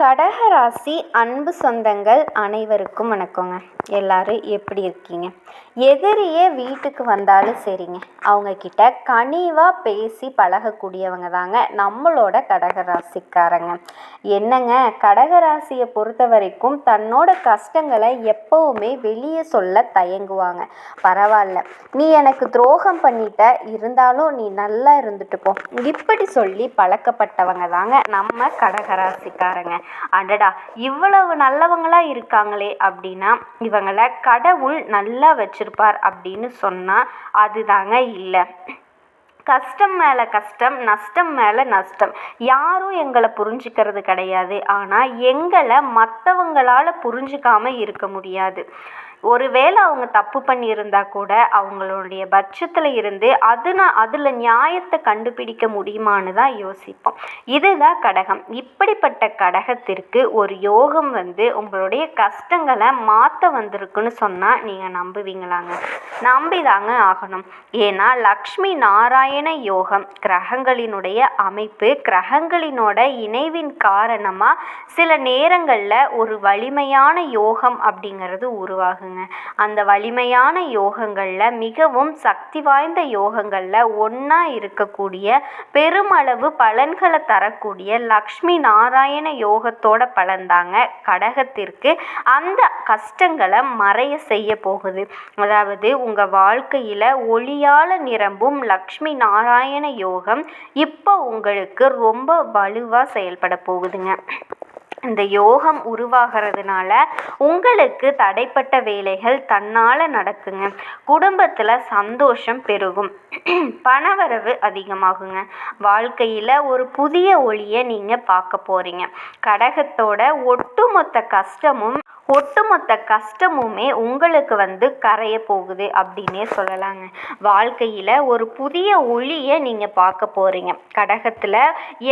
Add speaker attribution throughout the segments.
Speaker 1: கடகராசி அன்பு சொந்தங்கள் அனைவருக்கும் வணக்கங்க. எல்லோரும் எப்படி இருக்கீங்க? எதிரியே வீட்டுக்கு வந்தாலும் சரிங்க. அவங்கக்கிட்ட கனிவாக பேசி பழகக்கூடியவங்க தாங்க நம்மளோட கடகராசிக்காரங்க. என்னங்க? கடகராசியை பொறுத்த வரைக்கும் தன்னோட கஷ்டங்களை எப்போவுமே வெளியே சொல்ல தயங்குவாங்க. பரவாயில்ல. நீ எனக்கு துரோகம் பண்ணிட்ட இருந்தாலும் நீ நல்லா இருந்துட்டு போ. இப்படி சொல்லி பழக்கப்பட்டவங்க தாங்க நம்ம கடகராசிக்காரங்க. அடடா இவ்வளவு நல்லவங்களா இருக்காங்களே அப்படின்னா இவங்களை கடவுள் நல்லா வச்சிருப்பார் அப்படின்னு சொன்னால் அதுதாங்க இல்லை. கஷ்டம் மேலே கஷ்டம் நஷ்டம் மேலே நஷ்டம். யாரும் எங்களை புரிஞ்சுக்கிறது கிடையாது. ஆனால் எங்களை மற்றவங்களால் புரிஞ்சுக்காம இருக்க முடியாது. ஒருவேளை அவங்க தப்பு பண்ணியிருந்தா கூட அவங்களுடைய பட்சத்தில் இருந்து அதுனா அதில் நியாயத்தை கண்டுபிடிக்க முடியுமான்னு தான் யோசிப்போம். இதுதான் கடகம். இப்படிப்பட்ட கடகத்திற்கு ஒரு யோகம் வந்து உங்களுடைய கஷ்டங்களை மாற்ற வந்திருக்குன்னு சொன்னால் நீங்கள் நம்புவீங்களாங்க. நம்பிதாங்க ஆகணும். ஏன்னா லக்ஷ்மி நாராயண யோகம் கிரகங்களினுடைய அமைப்பு கிரகங்களினோட இணைவின் காரணமாக சில நேரங்களில் ஒரு வலிமையான யோகம் அப்படிங்கிறது உருவாகுங்க அந்த வலிமையான யோகங்களில் மிகவும் சக்தி வாய்ந்த யோகங்களில் ஒன்றா இருக்கக்கூடிய பெருமளவு பலன்களை தரக்கூடிய லக்ஷ்மி நாராயண யோகத்தோட பலன்தாங்க கடகத்திற்கு. அந்த கஷ்டங்களை மறைய செய்ய போகுது. அதாவது உங்கள் வாழ்க்கையில் ஒளியால் நிரம்பும் லக்ஷ்மி நாராயண யோகம் இப்போ உங்களுக்கு ரொம்ப வலுவாக செயல்பட போகுதுங்க. இந்த யோகம் உருவாகிறதுனால உங்களுக்கு தடைப்பட்ட வேலைகள் தன்னால் நடக்குங்க. குடும்பத்தில் சந்தோஷம் பெருகும். பணவரவு அதிகமாகுங்க. வாழ்க்கையில் ஒரு புதிய ஒளியை நீங்கள் பார்க்க போகிறீங்க கடகத்தோட ஒட்டுமொத்த கஷ்டமும் ஒட்டுமொத்த கஷ்டமுமே உங்களுக்கு வந்து கரைய போகுது அப்படின்னே சொல்லலாங்க. வாழ்க்கையில் ஒரு புதிய ஒளியை நீங்கள் பார்க்க போகிறீங்க கடகத்தில்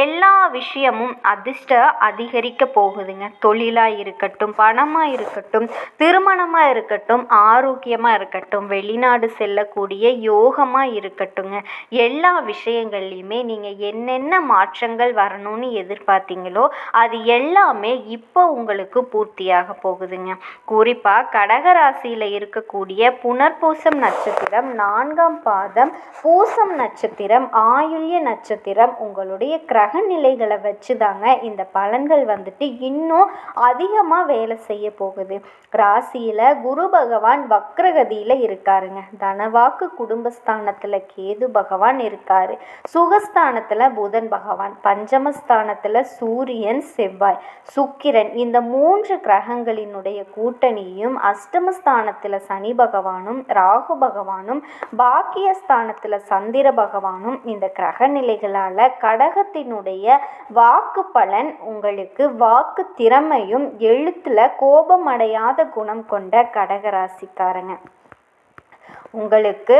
Speaker 1: எல்லா விஷயமும் அதிர்ஷ்டம் அதிகரிக்க போகுதுங்க. தொழிலாக இருக்கட்டும் பணமாக இருக்கட்டும் திருமணமாக இருக்கட்டும் ஆரோக்கியமாக இருக்கட்டும் வெளிநாடு செல்லக்கூடிய யோகமாக இருக்கட்டுங்க எல்லா விஷயங்கள்லையுமே நீங்கள் என்னென்ன மாற்றங்கள் வரணும்னு எதிர்பார்த்தீங்களோ அது எல்லாமே இப்போ உங்களுக்கு பூர்த்தியாக போகுது. போகுதுங்க. குறிப்பாக கடகராசியில் இருக்கக்கூடிய புனர்பூசம் நட்சத்திரம் நான்காம் பாதம் பூசம் நட்சத்திரம் ஆயுள்ய நட்சத்திரம் உங்களுடைய கிரக நிலைகளை வச்சு தாங்க இந்த பலன்கள் வந்துட்டு இன்னும் அதிகமாக வேலை செய்ய போகுது. ராசியில் குரு பகவான் வக்ரகதியில் இருக்காருங்க. தனவாக்கு குடும்பஸ்தானத்தில் கேது பகவான் இருக்காரு. சுகஸ்தானத்தில் புதன் பகவான் பஞ்சமஸ்தானத்தில் சூரியன் செவ்வாய் சுக்கிரன் இந்த மூன்று கிரகங்களின் கிரகங்களுடைய கூட்டணியும் அஷ்டமஸ்தானத்தில் சனி பகவானும் ராகு பகவானும் பாக்கியஸ்தானத்தில் சந்திர பகவானும் இந்த கிரக நிலைகளால் கடகத்தினுடைய வாக்கு பலன் உங்களுக்கு வாக்கு திறமையும் எழுத்தில் கோபமடையாத குணம் கொண்ட கடகராசிக்காரங்க. உங்களுக்கு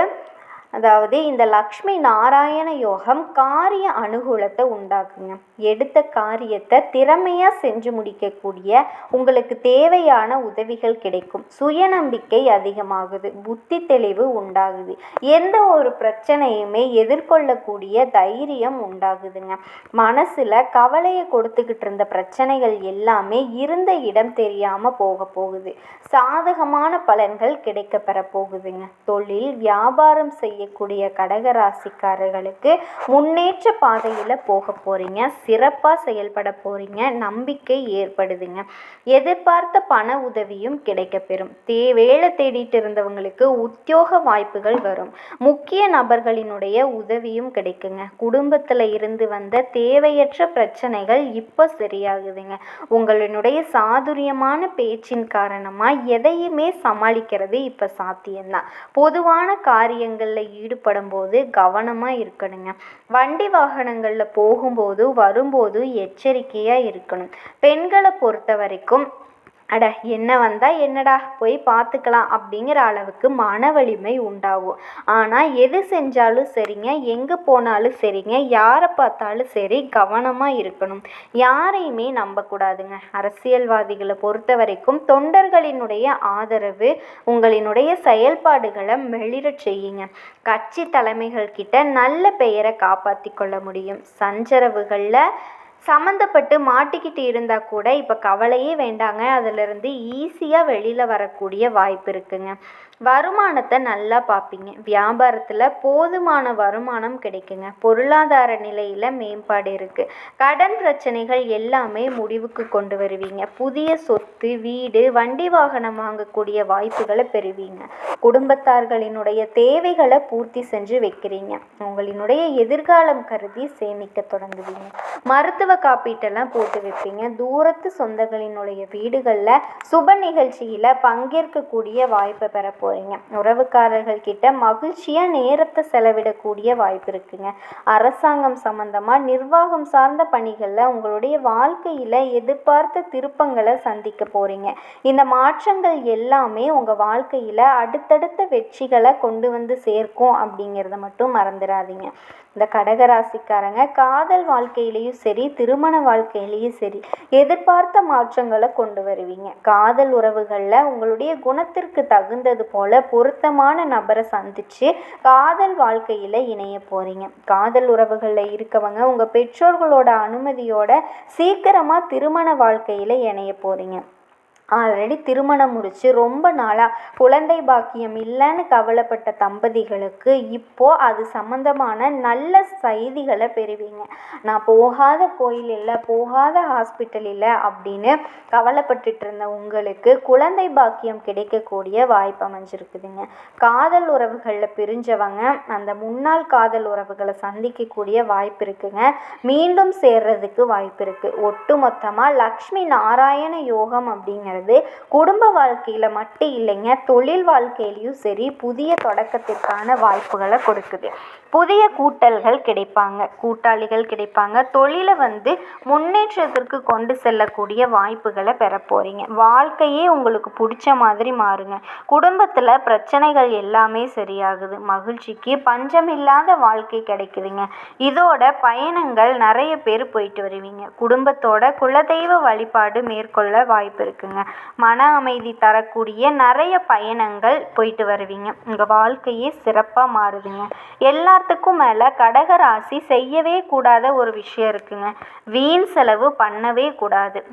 Speaker 1: அதாவது இந்த லக்ஷ்மி நாராயண யோகம் காரிய அனுகூலத்தை உண்டாக்குங்க. எடுத்த காரியத்தை திறமையாக செஞ்சு முடிக்கக்கூடிய உங்களுக்கு தேவையான உதவிகள் கிடைக்கும். சுயநம்பிக்கை அதிகமாகுது புத்தி தெளிவு உண்டாகுது எந்த ஒரு பிரச்சனையுமே எதிர்கொள்ளக்கூடிய தைரியம் உண்டாகுதுங்க. மனசில் கவலையை கொடுத்துக்கிட்டு இருந்த பிரச்சனைகள் எல்லாமே இருந்த இடம் தெரியாமல் போக போகுது. சாதகமான பலன்கள் கிடைக்க பெற போகுதுங்க. தொழில் வியாபாரம் செய்ய செய்யக்கூடிய கடகராசிக்காரர்களுக்கு முன்னேற்ற பாதையில் போக போகிறீங்க சிறப்பாக செயல்பட போகிறீங்க நம்பிக்கை ஏற்படுதுங்க. எதிர்பார்த்த பண உதவியும் கிடைக்கப்பெறும் தே வேலை தேடிட்டு இருந்தவங்களுக்கு உத்தியோக வாய்ப்புகள் வரும். முக்கிய நபர்களினுடைய உதவியும் கிடைக்குங்க. குடும்பத்தில் இருந்து வந்த தேவையற்ற பிரச்சனைகள் இப்போ சரியாகுதுங்க. உங்களுடைய சாதுரியமான பேச்சின் காரணமாக எதையுமே சமாளிக்கிறது இப்போ சாத்தியம்தான். பொதுவான காரியங்களில் ஈடுபடும் போது கவனமாக இருக்கணுங்க. வண்டி வாகனங்களில் போகும்போது வரும்போது எச்சரிக்கையாக இருக்கணும். பெண்களை பொறுத்த வரைக்கும் அட என்ன வந்தால் என்னடா? போய் பார்த்துக்கலாம் அப்படிங்கிற அளவுக்கு மன வலிமை உண்டாகும். ஆனால் எது செஞ்சாலும் சரிங்க எங்கே போனாலும் சரிங்க யாரை பார்த்தாலும் சரி கவனமாக இருக்கணும். யாரையுமே நம்பக்கூடாதுங்க. அரசியல்வாதிகளை பொறுத்த வரைக்கும் தொண்டர்களினுடைய ஆதரவு உங்களினுடைய செயல்பாடுகளை மெளிரச் செய்யுங்க. கட்சி தலைமைகள் கிட்ட நல்ல பெயரை காப்பாற்றி கொள்ள முடியும். சஞ்சரவுகளில் சம்மந்தப்பட்டு மாட்டிக்கிட்டு இருந்தால் கூட இப்போ கவலையே வேண்டாங்க. அதிலிருந்து ஈஸியாக வெளியில் வரக்கூடிய வாய்ப்பு இருக்குங்க. வருமானத்தை நல்லா பார்ப்பீங்க. வியாபாரத்தில் போதுமான வருமானம் கிடைக்குங்க. பொருளாதார நிலையில் மேம்பாடு இருக்குது கடன் பிரச்சனைகள் எல்லாமே முடிவுக்கு கொண்டு வருவீங்க. புதிய சொத்து வீடு வண்டி வாகனம் வாங்கக்கூடிய வாய்ப்புகளை பெறுவீங்க. குடும்பத்தார்களினுடைய தேவைகளை பூர்த்தி செஞ்சு வைக்கிறீங்க. உங்களினுடைய எதிர்காலம் கருதி சேமிக்க தொடங்குவீங்க. மருத்துவ காப்பீட்டெல்லாம் போட்டு வைப்பீங்க. தூரத்து சொந்தங்களினுடைய வீடுகளில் சுப நிகழ்ச்சியில் பங்கேற்கக்கூடிய வாய்ப்பை பெற போகிறீங்க உறவுக்காரர்கள் கிட்ட மகிழ்ச்சியாக நேரத்தை செலவிடக்கூடிய வாய்ப்பு இருக்குங்க. அரசாங்கம் சம்மந்தமாக நிர்வாகம் சார்ந்த பணிகளில் உங்களுடைய வாழ்க்கையில் எதிர்பார்த்த திருப்பங்களை சந்திக்க போகிறீங்க இந்த மாற்றங்கள் எல்லாமே உங்கள் வாழ்க்கையில் அடுத்தடுத்த வெற்றிகளை கொண்டு வந்து சேர்க்கும் அப்படிங்கிறத மட்டும் மறந்துடாதீங்க. இந்த கடகராசிக்காரங்க காதல் வாழ்க்கையிலையும் சரி திருமண வாழ்க்கையிலையும் சரி எதிர்பார்த்த மாற்றங்களை கொண்டு வருவீங்க. காதல் உறவுகளில் உங்களுடைய குணத்திற்கு தகுந்தது போல பொருத்தமான நபரை சந்தித்து காதல் வாழ்க்கையில் இணைய போகிறீங்க காதல் உறவுகளில் இருக்கவங்க உங்கள் பெற்றோர்களோட அனுமதியோட சீக்கிரமாக திருமண வாழ்க்கையில் இணைய போகிறீங்க ஆல்ரெடி திருமணம் முடித்து ரொம்ப நாளாக குழந்தை பாக்கியம் இல்லைன்னு கவலைப்பட்ட தம்பதிகளுக்கு இப்போது அது சம்மந்தமான நல்ல செய்திகளை பெறுவீங்க. நான் போகாத கோயில் இல்லை போகாத ஹாஸ்பிட்டல் இல்லை அப்படின்னு கவலைப்பட்டுட்டு இருந்த உங்களுக்கு குழந்தை பாக்கியம் கிடைக்கக்கூடிய வாய்ப்பு அமைஞ்சிருக்குதுங்க. காதல் உறவுகளில் பிரிஞ்சவங்க அந்த முன்னாள் காதல் உறவுகளை சந்திக்கக்கூடிய வாய்ப்பு இருக்குங்க. மீண்டும் சேர்றதுக்கு வாய்ப்பு இருக்குது ஒட்டு மொத்தமாக லக்ஷ்மி நாராயண யோகம் அப்படிங்கிற அப்படிங்கிறது குடும்ப வாழ்க்கையில் மட்டும் இல்லைங்க தொழில் வாழ்க்கையிலையும் சரி புதிய தொடக்கத்திற்கான வாய்ப்புகளை கொடுக்குது. புதிய கூட்டல்கள் கிடைப்பாங்க கூட்டாளிகள் கிடைப்பாங்க. தொழிலை வந்து முன்னேற்றத்திற்கு கொண்டு செல்லக்கூடிய வாய்ப்புகளை பெற போகிறீங்க வாழ்க்கையே உங்களுக்கு பிடிச்ச மாதிரி மாறுங்க. குடும்பத்தில் பிரச்சனைகள் எல்லாமே சரியாகுது. மகிழ்ச்சிக்கு பஞ்சமில்லாத வாழ்க்கை கிடைக்குதுங்க. இதோட பயணங்கள் நிறைய பேர் போயிட்டு வருவீங்க. குடும்பத்தோட குலதெய்வ வழிபாடு மேற்கொள்ள வாய்ப்பு இருக்குங்க. மன அமைதி தரக்கூடிய நிறைய பயணங்கள் போயிட்டு வருவீங்க. உங்கள் வாழ்க்கையே சிறப்பாக மாறுதுங்க. எல்லாத்துக்கும் மேலே கடகராசி செய்யவே கூடாத ஒரு விஷயம் இருக்குங்க. வீண் செலவு பண்ணவே கூடாது.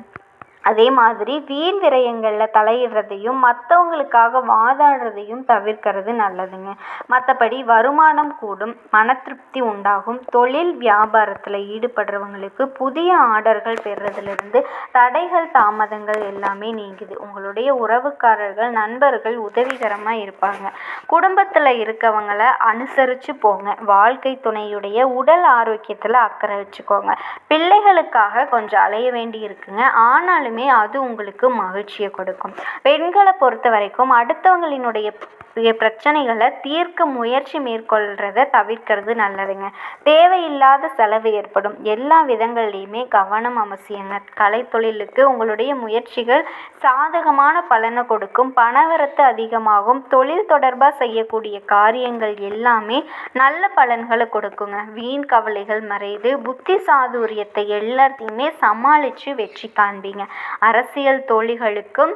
Speaker 1: அதே மாதிரி வீண் விரயங்களில் தலையிடுறதையும் மற்றவங்களுக்காக வாதாடுறதையும் தவிர்க்கிறது நல்லதுங்க. மற்றபடி வருமானம் கூடும் மன திருப்தி உண்டாகும். தொழில் வியாபாரத்தில் ஈடுபடுறவங்களுக்கு புதிய ஆர்டர்கள் பெறுறதுலேருந்து தடைகள் தாமதங்கள் எல்லாமே நீங்குது. உங்களுடைய உறவுக்காரர்கள் நண்பர்கள் உதவிகரமாக இருப்பாங்க. குடும்பத்தில் இருக்கவங்களை அனுசரித்து போங்க. வாழ்க்கை துணையுடைய உடல் ஆரோக்கியத்தில் அக்கறை வச்சுக்கோங்க. பிள்ளைகளுக்காக கொஞ்சம் அலைய வேண்டி இருக்குங்க. ஆனாலும் இருந்தாலுமே அது உங்களுக்கு மகிழ்ச்சியை கொடுக்கும். பெண்களை பொறுத்த வரைக்கும் அடுத்தவங்களினுடைய பிரச்சனைகளை தீர்க்க முயற்சி மேற்கொள்கிறத தவிர்க்கிறது நல்லதுங்க. தேவையில்லாத செலவு ஏற்படும். எல்லா விதங்கள்லையுமே கவனம் அவசியங்க. கலைத்தொழிலுக்கு உங்களுடைய முயற்சிகள் சாதகமான பலனை கொடுக்கும். பணவரத்து அதிகமாகும். தொழில் தொடர்பாக செய்யக்கூடிய காரியங்கள் எல்லாமே நல்ல பலன்களை கொடுக்குங்க. வீண் கவலைகள் மறைந்து புத்தி சாதுரியத்தை எல்லாத்தையுமே சமாளித்து வெற்றி காண்பீங்க. அரசியல் தோழிகளுக்கும்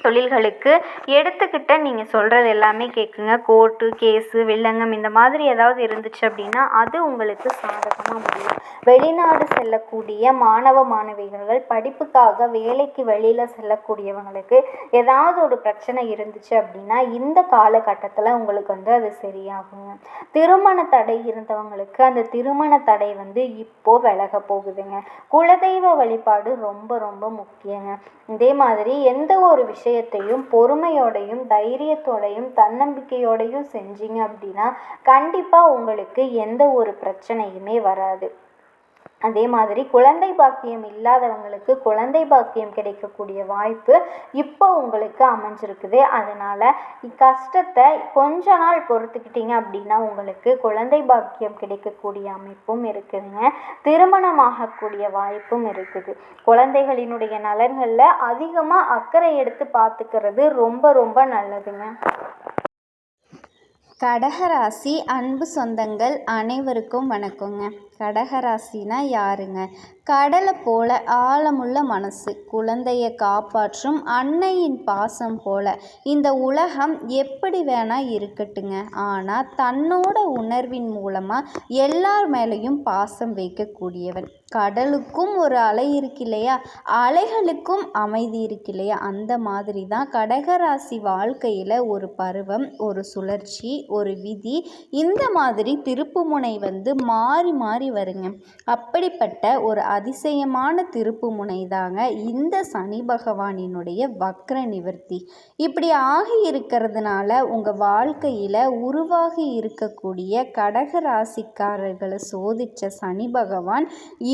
Speaker 1: தொழில்களுக்கு எடுத்துக்கிட்ட நீங்கள் சொல்கிறது எல்லாமே கேட்குங்க கோர்ட்டு கேஸு வில்லங்கம் இந்த மாதிரி ஏதாவது இருந்துச்சு அப்படின்னா அது உங்களுக்கு சாதகமாக முடியும் வெளிநாடு செல்லக்கூடிய மாணவ மாணவிகள் படிப்புக்காக வேலைக்கு வெளியில் செல்லக்கூடியவங்களுக்கு ஏதாவது ஒரு பிரச்சனை இருந்துச்சு அப்படின்னா இந்த காலகட்டத்தில் உங்களுக்கு வந்து அது சரியாகுங்க திருமண தடை இருந்தவங்களுக்கு அந்த திருமண தடை வந்து இப்போ விலக போகுதுங்க. குலதெய்வ வழிபாடு ரொம்ப ரொம்ப முக்கியங்க. இதே மாதிரி எந்த ஒரு விஷயம் விஷயத்தையும் பொறுமையோடையும் தைரியத்தோடையும் தன்னம்பிக்கையோடையும் செஞ்சீங்க அப்படின்னா கண்டிப்பாக உங்களுக்கு எந்த ஒரு பிரச்சனையுமே வராது. அதே மாதிரி குழந்தை பாக்கியம் இல்லாதவங்களுக்கு குழந்தை பாக்கியம் கிடைக்கக்கூடிய வாய்ப்பு இப்போ உங்களுக்கு அமைஞ்சிருக்குது. அதனால் கஷ்டத்தை கொஞ்ச நாள் பொறுத்துக்கிட்டீங்க அப்படின்னா உங்களுக்கு குழந்தை பாக்கியம் கிடைக்கக்கூடிய அமைப்பும் இருக்குதுங்க. திருமணமாகக்கூடிய வாய்ப்பும் இருக்குது. குழந்தைகளினுடைய நலன்களில் அதிகமாக அக்கறை எடுத்து பார்த்துக்கிறது ரொம்ப ரொம்ப நல்லதுங்க. கடகராசி அன்பு சொந்தங்கள் அனைவருக்கும் வணக்கங்க. கடகராசினா யாருங்க? கடலை போல ஆழமுள்ள மனசு குழந்தைய காப்பாற்றும் அன்னையின் பாசம் போல இந்த உலகம் எப்படி வேணா இருக்கட்டுங்க. ஆனால் தன்னோட உணர்வின் மூலமாக எல்லார் மேலேயும் பாசம் வைக்கக்கூடியவன். கடலுக்கும் ஒரு அலை இருக்கு இல்லையா அலைகளுக்கும் அமைதி இருக்கு இல்லையா அந்த மாதிரி தான் கடகராசி வாழ்க்கையில் ஒரு பருவம் ஒரு சுழற்சி ஒரு விதி. இந்த மாதிரி திருப்புமுனை வந்து மாறி மாறி வருங்க. அப்படிப்பட்ட ஒரு அதிசயமான திருப்புமுனை தாங்க இந்த சனி பகவானினுடைய வக்ர நிவர்த்தி. இப்படி ஆகி இருக்கிறதுனால உங்கள் வாழ்க்கையில் உருவாகி இருக்கக்கூடிய கடக ராசிக்காரர்களை சோதித்த சனி பகவான்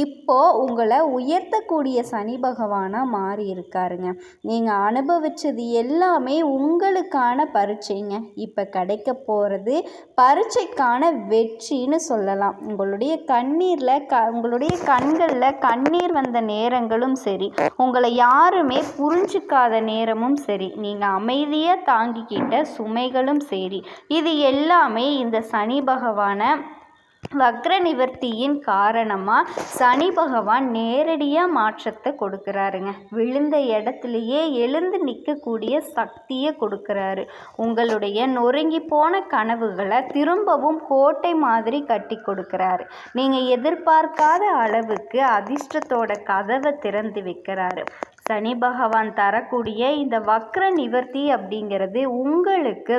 Speaker 1: இப்போ உங்களை உயர்த்தக்கூடிய சனி பகவானாக மாறி இருக்காருங்க. நீங்கள் அனுபவிச்சது எல்லாமே உங்களுக்கான பரீட்சைங்க. இப்போ கிடைக்க போகிறது பரீட்சைக்கான வெற்றின்னு சொல்லலாம். உங்களுடைய கண்ணீரில் க உங்களுடைய கண்களில் கண்ணீர் வந்த நேரங்களும் சரி உங்களை யாருமே புரிஞ்சுக்காத நேரமும் சரி நீங்கள் அமைதியாக தாங்கிக்கிட்ட சுமைகளும் சரி இது எல்லாமே இந்த சனி பகவானை வக்ர நிவர்த்தியின் காரணமாக சனி பகவான் நேரடியாக மாற்றத்தை கொடுக்குறாருங்க. விழுந்த இடத்துலையே எழுந்து நிற்கக்கூடிய சக்தியை கொடுக்குறாரு. உங்களுடைய நொறுங்கி போன கனவுகளை திரும்பவும் கோட்டை மாதிரி கட்டி கொடுக்குறாரு. நீங்கள் எதிர்பார்க்காத அளவுக்கு அதிர்ஷ்டத்தோட கதவை திறந்து வைக்கிறாரு. சனி பகவான் தரக்கூடிய இந்த வக்ர நிவர்த்தி அப்படிங்கிறது உங்களுக்கு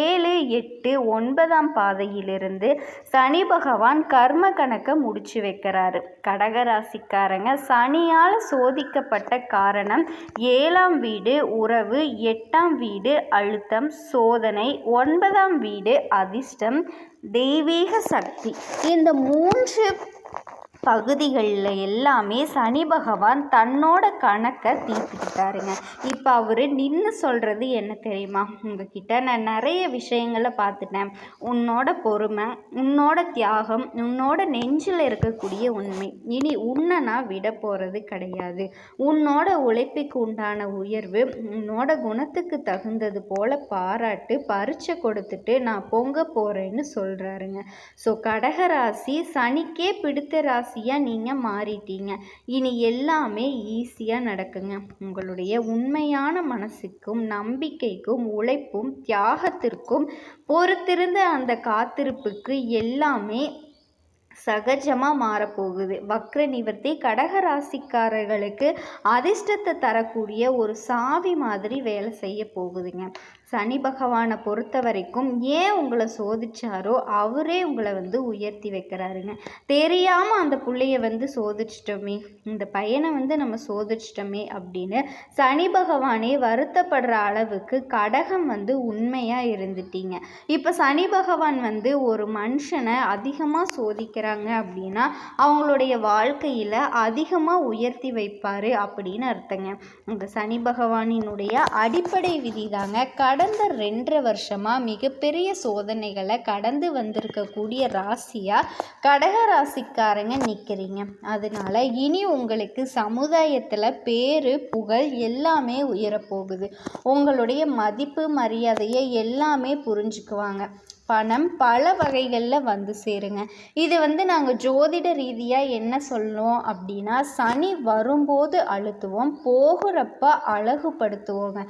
Speaker 1: ஏழு எட்டு ஒன்பதாம் பாதையிலிருந்து சனி பகவான் கர்ம கணக்கை முடிச்சு வைக்கிறாரு. கடகராசிக்காரங்க சனியால் சோதிக்கப்பட்ட காரணம் ஏழாம் வீடு உறவு எட்டாம் வீடு அழுத்தம் சோதனை ஒன்பதாம் வீடு அதிர்ஷ்டம் தெய்வீக சக்தி. இந்த மூன்று பகுதிகளில் எல்லாமே சனி பகவான் தன்னோட கணக்கை தீர்த்துக்கிட்டாருங்க. இப்போ அவர் நின்று சொல்கிறது என்ன தெரியுமா? உங்ககிட்ட நான் நிறைய விஷயங்களை பார்த்துட்டேன். உன்னோட பொறுமை உன்னோட தியாகம் உன்னோட நெஞ்சில் இருக்கக்கூடிய உண்மை. இனி உன்னை நான் விட போகிறது கிடையாது. உன்னோட உழைப்புக்கு உண்டான உயர்வு உன்னோட குணத்துக்கு தகுந்தது போல பாராட்டு பரிச்சை கொடுத்துட்டு நான் பொங்க போகிறேன்னு சொல்கிறாருங்க ஸோ கடகராசி சனிக்கே பிடித்த ராசி ராசியாக நீங்கள் மாறிட்டீங்க. இனி எல்லாமே ஈஸியாக நடக்குங்க. உங்களுடைய உண்மையான மனசுக்கும் நம்பிக்கைக்கும் உழைப்பும் தியாகத்திற்கும் பொறுத்திருந்த அந்த காத்திருப்புக்கு எல்லாமே சகஜமாக மாறப்போகுது. வக்ர நிவர்த்தி கடக ராசிக்காரர்களுக்கு அதிர்ஷ்டத்தை தரக்கூடிய ஒரு சாவி மாதிரி வேலை செய்ய போகுதுங்க சனி பகவானை பொறுத்த வரைக்கும் ஏன் உங்களை சோதிச்சாரோ அவரே உங்களை வந்து உயர்த்தி வைக்கிறாருங்க. தெரியாமல் அந்த பிள்ளைய வந்து சோதிச்சிட்டோமே இந்த பையனை வந்து நம்ம சோதிச்சிட்டோமே அப்படின்னு சனி பகவானே வருத்தப்படுற அளவுக்கு கடகம் வந்து உண்மையாக இருந்துட்டீங்க. இப்போ சனி பகவான் வந்து ஒரு மனுஷனை அதிகமாக சோதிக்கிறாங்க அப்படின்னா அவங்களுடைய வாழ்க்கையில் அதிகமாக உயர்த்தி வைப்பார் அப்படின்னு அர்த்தங்க. இந்த சனி பகவானினுடைய அடிப்படை விதி தாங்க கடந்த ரெண்டரை வருஷமாக மிகப்பெரிய சோதனைகளை கடந்து வந்திருக்கக்கூடிய ராசியாக கடக ராசிக்காரங்க நிற்கிறீங்க அதனால இனி உங்களுக்கு சமுதாயத்தில் பேரு புகழ் எல்லாமே உயரப்போகுது. உங்களுடைய மதிப்பு மரியாதையை எல்லாமே புரிஞ்சுக்குவாங்க. பணம் பல வகைகளில் வந்து சேருங்க. இது வந்து நாங்கள் ஜோதிட ரீதியாக என்ன சொல்லணும் அப்படின்னா சனி வரும்போது அழுத்துவோம் போகிறப்ப அழகுபடுத்துவோங்க.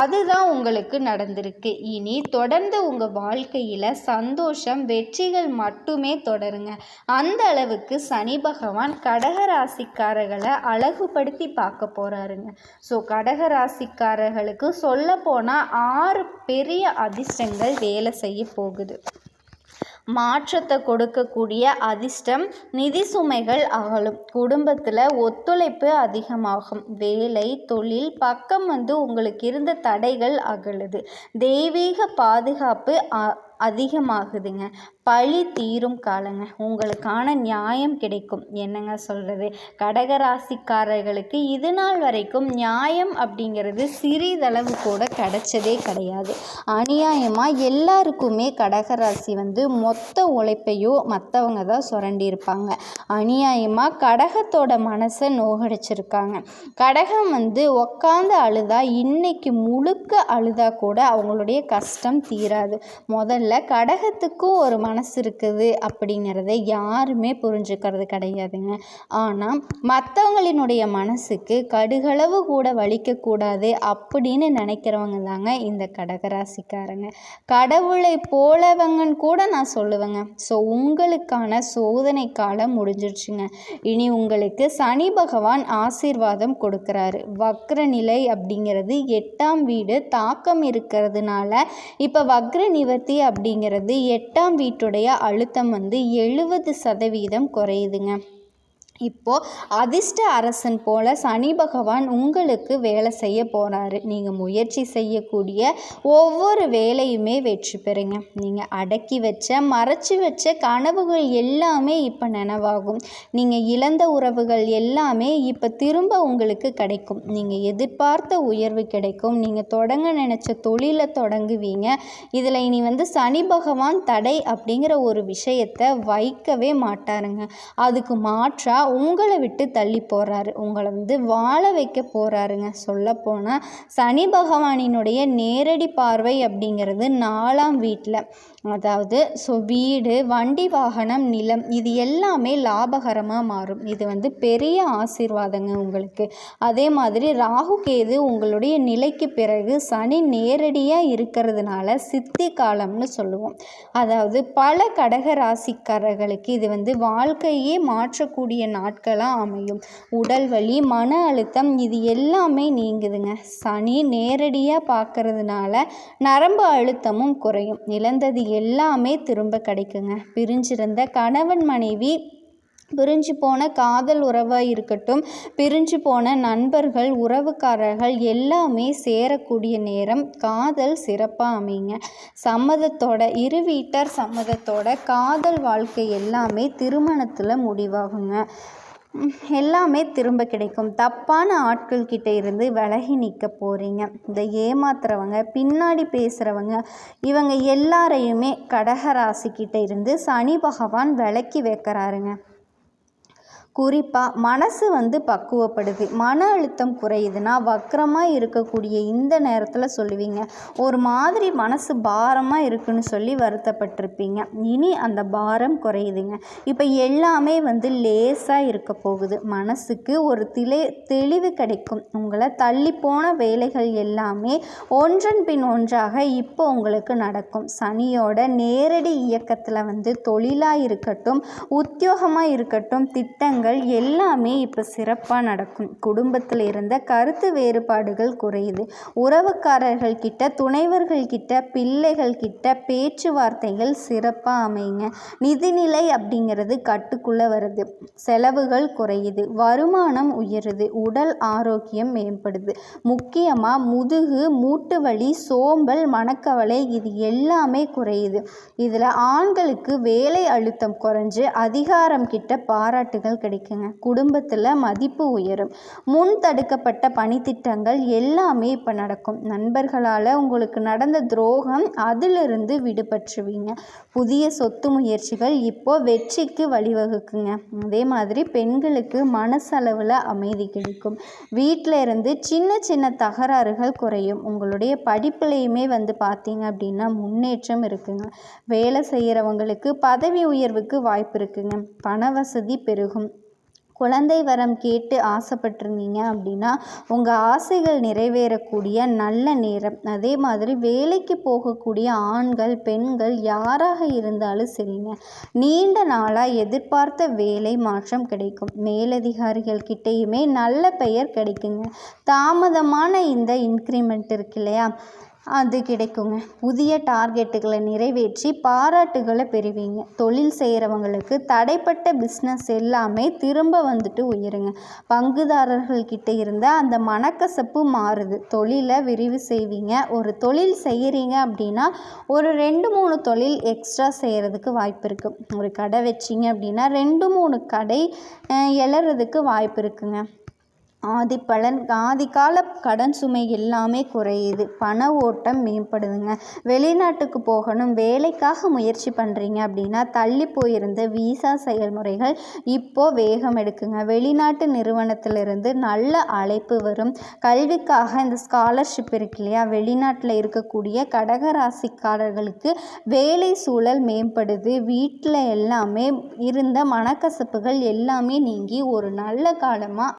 Speaker 1: அதுதான் உங்களுக்கு நடந்திருக்கு. இனி தொடர்ந்து உங்கள் வாழ்க்கையில் சந்தோஷம் வெற்றிகள் மட்டுமே தொடருங்க. அந்த அளவுக்கு சனி பகவான் கடகராசிக்காரர்களை அழகுபடுத்தி பார்க்க போகிறாருங்க ஸோ கடகராசிக்காரர்களுக்கு சொல்ல போனால் ஆறு பெரிய அதிர்ஷ்டங்கள் வேலை செய்ய போகுது. கொடுக்குது மாற்றத்தை கொடுக்கக்கூடிய அதிர்ஷ்டம் நிதி சுமைகள் அகலும். குடும்பத்தில் ஒத்துழைப்பு அதிகமாகும். வேலை தொழில் பக்கம் வந்து உங்களுக்கு இருந்த தடைகள் அகலுது. தெய்வீக பாதுகாப்பு அதிகமாகுதுங்க. பழி தீரும் காலங்க. உங்களுக்கான நியாயம் கிடைக்கும். என்னங்க சொல்கிறது கடகராசிக்காரர்களுக்கு இது நாள் வரைக்கும் நியாயம் அப்படிங்கிறது சிறிதளவு கூட கிடைச்சதே கிடையாது. அநியாயமாக எல்லாருக்குமே கடகராசி வந்து மொத்த உழைப்பையும் மற்றவங்க தான் சுரண்டியிருப்பாங்க. அநியாயமாக கடகத்தோட மனசை நோகடிச்சிருக்காங்க. கடகம் வந்து உக்காந்து அழுதா இன்னைக்கு முழுக்க அழுதா கூட அவங்களுடைய கஷ்டம் தீராது. முதல்ல
Speaker 2: இல்லை கடகத்துக்கும் ஒரு மனசு இருக்குது அப்படிங்கிறத யாருமே புரிஞ்சுக்கிறது கிடையாதுங்க. ஆனால் மற்றவங்களினுடைய மனசுக்கு கடுகளவு கூட வலிக்கக்கூடாது அப்படின்னு நினைக்கிறவங்க தாங்க இந்த கடகராசிக்காரங்க. கடவுளை போலவங்கன்னு கூட நான் சொல்லுவேங்க. ஸோ உங்களுக்கான சோதனை காலம் முடிஞ்சிருச்சுங்க. இனி உங்களுக்கு சனி பகவான் ஆசீர்வாதம் கொடுக்குறாரு. வக்ர நிலை அப்படிங்கிறது எட்டாம் வீடு தாக்கம் இருக்கிறதுனால இப்போ வக்ர நிவர்த்தி அப்படிங்கிறது எட்டாம் வீட்டுடைய அழுத்தம் வந்து எழுபது சதவீதம் குறையுதுங்க. இப்போது அதிர்ஷ்ட அரசன் போல சனி பகவான் உங்களுக்கு வேலை செய்ய போகிறாரு நீங்கள் முயற்சி செய்யக்கூடிய ஒவ்வொரு வேலையுமே வெற்றி பெறுங்க. நீங்கள் அடக்கி வச்ச மறைச்சி வச்ச கனவுகள் எல்லாமே இப்போ நினைவாகும். நீங்கள் இழந்த உறவுகள் எல்லாமே இப்போ திரும்ப உங்களுக்கு கிடைக்கும். நீங்கள் எதிர்பார்த்த உயர்வு கிடைக்கும். நீங்கள் தொடங்க நினச்ச தொழிலை தொடங்குவீங்க. இதில் இனி வந்து சனி பகவான் தடை அப்படிங்கிற ஒரு விஷயத்தை வைக்கவே மாட்டாருங்க. அதுக்கு மாற்றாக மாற்றா உங்களை விட்டு தள்ளி போகிறாரு உங்களை வந்து வாழ வைக்க போகிறாருங்க சொல்லப்போனால் சனி பகவானினுடைய நேரடி பார்வை அப்படிங்கிறது நாலாம் வீட்டில் அதாவது ஸோ வீடு வண்டி வாகனம் நிலம் இது எல்லாமே லாபகரமாக மாறும். இது வந்து பெரிய ஆசீர்வாதங்க உங்களுக்கு. அதே மாதிரி ராகு கேது உங்களுடைய நிலைக்கு பிறகு சனி நேரடியாக இருக்கிறதுனால சித்தி காலம்னு சொல்லுவோம். அதாவது பல கடக ராசிக்காரர்களுக்கு இது வந்து வாழ்க்கையே மாற்றக்கூடிய நாட்களாக அமையும். உடல் வலி மன அழுத்தம் இது எல்லாமே நீங்குதுங்க. சனி நேரடியாக பார்க்கறதுனால நரம்பு அழுத்தமும் குறையும். இழந்தது எல்லாமே திரும்ப கிடைக்குங்க. பிரிஞ்சிருந்த கணவன் மனைவி பிரிஞ்சு போன காதல் உறவாக இருக்கட்டும் பிரிஞ்சு போன நண்பர்கள் உறவுக்காரர்கள் எல்லாமே சேரக்கூடிய நேரம் காதல் சிறப்பாக அமைங்க சம்மதத்தோட இரு வீட்டார் சம்மதத்தோட காதல் வாழ்க்கை எல்லாமே திருமணத்தில் முடிவாகுங்க. எல்லாமே திரும்ப கிடைக்கும். தப்பான ஆட்கள் கிட்ட இருந்து விலகி நிற்க போகிறீங்க இந்த ஏமாத்துறவங்க பின்னாடி பேசுகிறவங்க இவங்க எல்லாரையுமே கடகராசிக்கிட்ட இருந்து சனி பகவான் விலக்கி வைக்கிறாருங்க. குறிப்பாக மனசு வந்து பக்குவப்படுது. மன அழுத்தம் குறையுதுன்னா வக்கரமாக இருக்கக்கூடிய இந்த நேரத்தில் சொல்லுவீங்க. ஒரு மாதிரி மனசு பாரமாக இருக்குன்னு சொல்லி வருத்தப்பட்டிருப்பீங்க. இனி அந்த பாரம் குறையுதுங்க. இப்போ எல்லாமே வந்து லேசாக இருக்க போகுது. மனசுக்கு ஒரு திளை தெளிவு கிடைக்கும். உங்களை தள்ளி போன வேலைகள் எல்லாமே ஒன்றன் பின் ஒன்றாக இப்போ உங்களுக்கு நடக்கும். சனியோட நேரடி இயக்கத்தில் வந்து தொழிலாக இருக்கட்டும் உத்தியோகமாக இருக்கட்டும் திட்டங்கள் விஷயங்கள் எல்லாமே இப்போ சிறப்பாக நடக்கும். குடும்பத்தில் இருந்த கருத்து வேறுபாடுகள் குறையுது. உறவுக்காரர்கள் கிட்ட துணைவர்கள் கிட்ட பிள்ளைகள் கிட்ட பேச்சுவார்த்தைகள் சிறப்பாக அமையுங்க. நிதிநிலை அப்படிங்கிறது கட்டுக்குள்ளே வருது. செலவுகள் குறையுது. வருமானம் உயருது. உடல் ஆரோக்கியம் மேம்படுது. முக்கியமாக முதுகு மூட்டு வலி சோம்பல் மனக்கவலை இது எல்லாமே குறையுது. இதில் ஆண்களுக்கு வேலை அழுத்தம் குறைஞ்சு அதிகாரம் கிட்ட பாராட்டுகள் கிடைக்கும் கிடைக்குங்க. குடும்பத்தில் மதிப்பு உயரும். முன் தடுக்கப்பட்ட பணித்திட்டங்கள் எல்லாமே இப்போ நடக்கும். நண்பர்களால் உங்களுக்கு நடந்த துரோகம் அதிலிருந்து விடுபற்றுவீங்க. புதிய சொத்து முயற்சிகள் இப்போ வெற்றிக்கு வழிவகுக்குங்க. அதே மாதிரி பெண்களுக்கு மனசளவில் அமைதி கிடைக்கும். வீட்டில் இருந்து சின்ன சின்ன தகராறுகள் குறையும். உங்களுடைய படிப்புலையுமே வந்து பார்த்தீங்க அப்படின்னா முன்னேற்றம் இருக்குங்க. வேலை செய்கிறவங்களுக்கு பதவி உயர்வுக்கு வாய்ப்பு இருக்குங்க. பண வசதி பெருகும். குழந்தை வரம் கேட்டு ஆசைப்பட்டிருந்தீங்க அப்படின்னா உங்கள் ஆசைகள் நிறைவேறக்கூடிய நல்ல நேரம். அதே மாதிரி வேலைக்கு போகக்கூடிய ஆண்கள் பெண்கள் யாராக இருந்தாலும் சரிங்க. நீண்ட நாளாக எதிர்பார்த்த வேலை மாற்றம் கிடைக்கும். மேலதிகாரிகள் கிட்டேயுமே நல்ல பெயர் கிடைக்குங்க. தாமதமான இந்த இன்க்ரிமெண்ட் இருக்கு இல்லையா? அது கிடைக்குங்க. புதிய டார்கெட்டுகளை நிறைவேற்றி பாராட்டுகளை பெறுவீங்க. தொழில் செய்கிறவங்களுக்கு தடைப்பட்ட பிஸ்னஸ் எல்லாமே திரும்ப வந்துட்டு உயருங்க. பங்குதாரர்கள்கிட்ட இருந்த அந்த மனக்கசப்பு மாறுது. தொழிலை விரிவு செய்வீங்க. ஒரு தொழில் செய்கிறீங்க அப்படின்னா ஒரு ரெண்டு மூணு தொழில் எக்ஸ்ட்ரா செய்கிறதுக்கு வாய்ப்பு இருக்குது ஒரு கடை வச்சிங்க அப்படின்னா ரெண்டு மூணு கடை எழறதுக்கு வாய்ப்பு இருக்குங்க. ஆதிப்பலன் ஆதிகால கடன் சுமை எல்லாமே குறையுது. பண ஓட்டம் மேம்படுதுங்க. வெளிநாட்டுக்கு போகணும் வேலைக்காக முயற்சி பண்ணுறீங்க அப்படின்னா தள்ளி போயிருந்த விசா செயல்முறைகள் இப்போது வேகம் எடுக்குங்க. வெளிநாட்டு நிறுவனத்திலிருந்து நல்ல அழைப்பு வரும். கல்விக்காக இந்த ஸ்காலர்ஷிப் இருக்கு இல்லையா? வெளிநாட்டில் இருக்கக்கூடிய கடகராசிக்காரர்களுக்கு வேலை சூழல் மேம்படுது. வீட்டில் எல்லாமே இருந்த மனக்கசப்புகள் எல்லாமே நீங்கி ஒரு நல்ல காலமாக